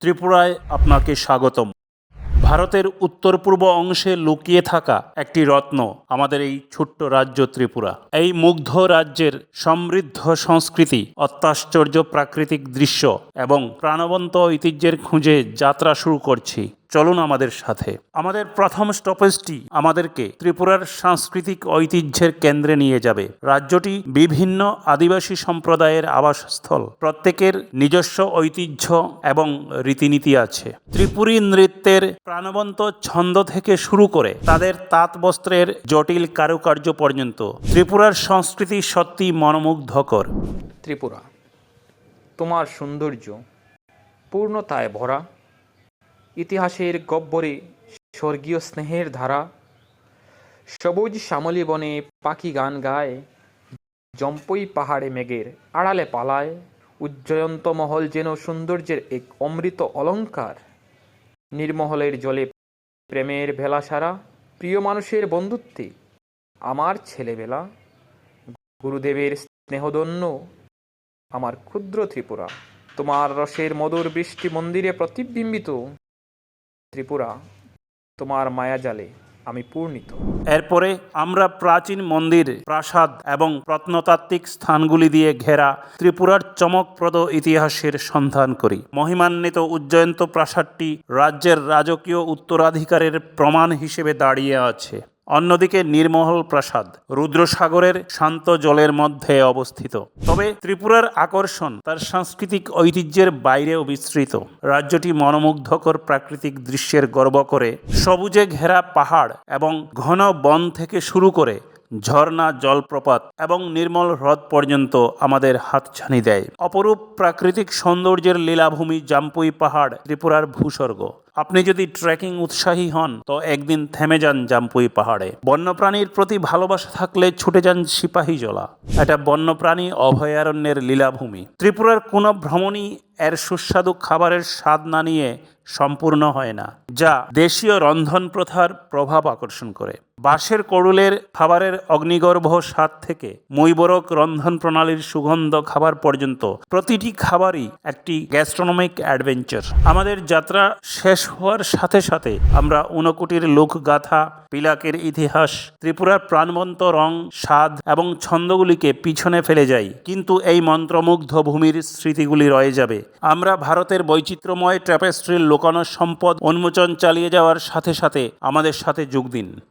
ত্রিপুরায় আপনাকে স্বাগতম। ভারতের উত্তর পূর্ব অংশে লুকিয়ে থাকা একটি রত্ন আমাদের এই ছোট্ট রাজ্য ত্রিপুরা। এই মুগ্ধ রাজ্যের সমৃদ্ধ সংস্কৃতি, অত্যাশ্চর্য প্রাকৃতিক দৃশ্য এবং প্রাণবন্ত ঐতিহ্যের খুঁজে যাত্রা শুরু করছি। চলুন আমাদের সাথে। আমাদের প্রথম স্টপেজটি আমাদেরকে ত্রিপুরার সাংস্কৃতিক ঐতিহ্যের কেন্দ্রে নিয়ে যাবে। রাজ্যটি বিভিন্ন আদিবাসী সম্প্রদায়ের আবাসস্থল। প্রত্যেকের নিজস্ব ঐতিহ্য এবং রীতিনীতি আছে। ত্রিপুরী নৃত্যের প্রাণবন্ত ছন্দ থেকে শুরু করে তাদের তাঁত বস্ত্রের জটিল কারুকার্য পর্যন্ত ত্রিপুরার সংস্কৃতি সত্যি মনোমুগ্ধকর। ত্রিপুরা, তোমার সৌন্দর্য পূর্ণতায় ভরা। ইতিহাসের গব্বরে স্বর্গীয় স্নেহের ধারা। সবুজ শ্যামলী বনে পাখি গান গায়, জম্পই পাহাড়ে মেঘের আড়ালে পালায়। উজ্জয়ন্ত মহল যেন সৌন্দর্যের এক অমৃত অলংকার নির্মহলের জলে প্রেমের ভেলা সারা প্রিয় মানুষের বন্ধুত্বে আমার ছেলেবেলা। গুরুদেবের স্নেহদন্য, আমার ক্ষুদ্র ত্রিপুরা। তোমার রসের মধুর বৃষ্টি মন্দিরে প্রতিবিম্বিত ত্রিপুরা, তোমার মায়াজালে আমি পূর্ণিত। এরপরে আমরা প্রাচীন মন্দির, প্রাসাদ এবং প্রত্নতাত্ত্বিক স্থানগুলি দিয়ে ঘেরা ত্রিপুরার চমকপ্রদ ইতিহাসের সন্ধান করি। মহিমান্বিত উজ্জয়ন্ত প্রাসাদটি রাজ্যের রাজকীয় উত্তরাধিকারের প্রমাণ হিসেবে দাঁড়িয়ে আছে। অন্যদিকে নির্মহল প্রাসাদ রুদ্রসাগরের শান্ত জলের মধ্যে অবস্থিত। তবে ত্রিপুরার আকর্ষণ তার সাংস্কৃতিক ঐতিহ্যের বাইরেও বিস্তৃত। রাজ্যটি মনোমুগ্ধকর প্রাকৃতিক দৃশ্যের গর্ব করে সবুজে ঘেরা পাহাড় এবং ঘন বন থেকে শুরু করে ঝর্ণা, জলপ্রপাত এবং নির্মল হ্রদ পর্যন্ত আমাদের হাতছানি দেয়। অপরূপ প্রাকৃতিক সৌন্দর্যের লীলাভূমি জাম্পুই পাহাড় ত্রিপুরার ভূস্বর্গ। আপনি যদি ট্রেকিং উৎসাহী হন, তো একদিন থেমে যান জাম্পুই পাহাড়ে। বন্যপ্রাণীর প্রতি ভালোবাসা থাকলে ছুটে যান সিপাহী জলা। এটা বন্যপ্রাণী অভয়ারণ্যের লীলাভূমি। ত্রিপুরার কোনো ভ্রমণই এর সুস্বাদু খাবারের স্বাদ না নিয়ে সম্পূর্ণ হয় না, যা দেশীয় রন্ধন প্রথার প্রভাব আকর্ষণ করে। বাঁশের কড়ুলের খাবারের অগ্নিগর্ভ স্বাদ থেকে মৈবরক রন্ধন প্রণালীর সুগন্ধ খাবার পর্যন্ত প্রতিটি খাবারই একটি গ্যাস্ট্রোনমিক অ্যাডভেঞ্চার আমাদের যাত্রা শেষ হওয়ার সাথে সাথে আমরা ঊনকোটির লোকগাথা, পিলাকের ইতিহাস, ত্রিপুরার প্রাণবন্ত রং, স্বাদ এবং ছন্দগুলিকে পিছনে ফেলে যাই। কিন্তু এই মন্ত্রমুগ্ধ ভূমির স্মৃতিগুলি রয়ে যাবে। আমরা ভারতের বৈচিত্র্যময় ট্র্যাপেস্ট্রির লোকানো সম্পদ উন্মোচন চালিয়ে যাওয়ার সাথে সাথে আমাদের সাথে যোগ দিন।